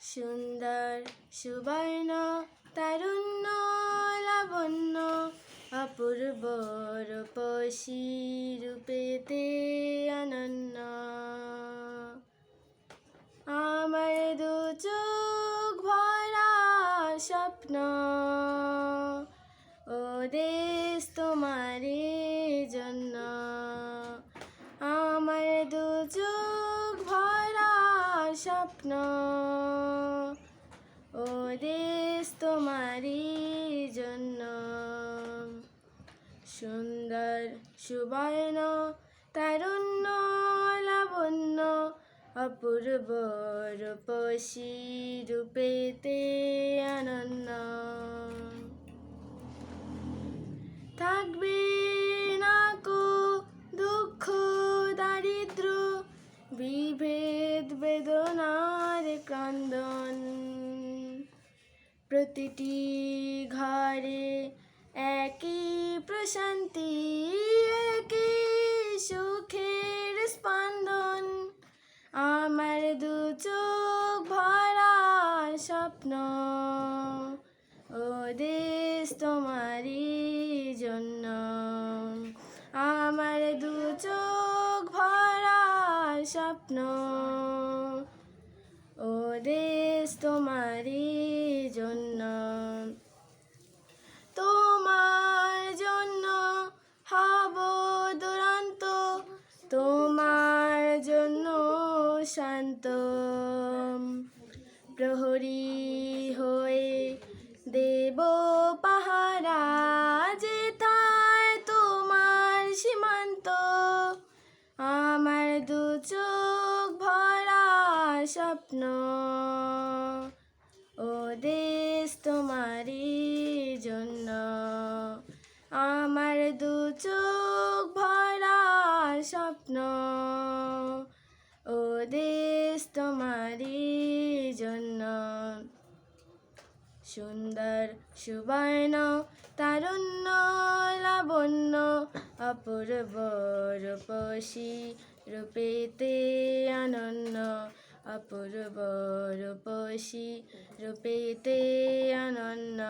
সুন্দর, সুবর্ণ, তারুণ্য, লাবণ্য, অপূর্ব রূপসী রূপেতে অনন্য। আমার দু চোখ ভরা স্বপ্ন, ও দেশ তোমারই স্বপ্ন। ও দেশ তোমারই জন্য। সুন্দর সুবর্ণ তারুণ্য লাবণ্য অপূর্ব রূপসী রূপেতে অনন্য বেদনার ক্রন্দন। প্রতিটি ঘরে একই প্রশান্তি, একই সুখের স্পন্দন। আমার দু চোখ ভরা স্বপ্ন, ও দেশ তোমারই জন্য। আমার দু চোখ স্বপ্ন। ও দেশ তোমারই জন্য। তোমার জন্য হব দুরন্ত। তোমার জন্য শান্ত। প্রহরী হয়ে দেব পাহারা। স্বপ্ন ও দেশ তোমারই জন্য। আমার দু চোখ ভরা স্বপ্ন ও দেশ তোমারই জন্য। সুন্দর, সুবর্ণ, তারুণ্য, লাবণ্য, অপূর্ব রূপসী রূপেতে অনন্য। অপূর্ব রূপসী রূপেতে অনন্য।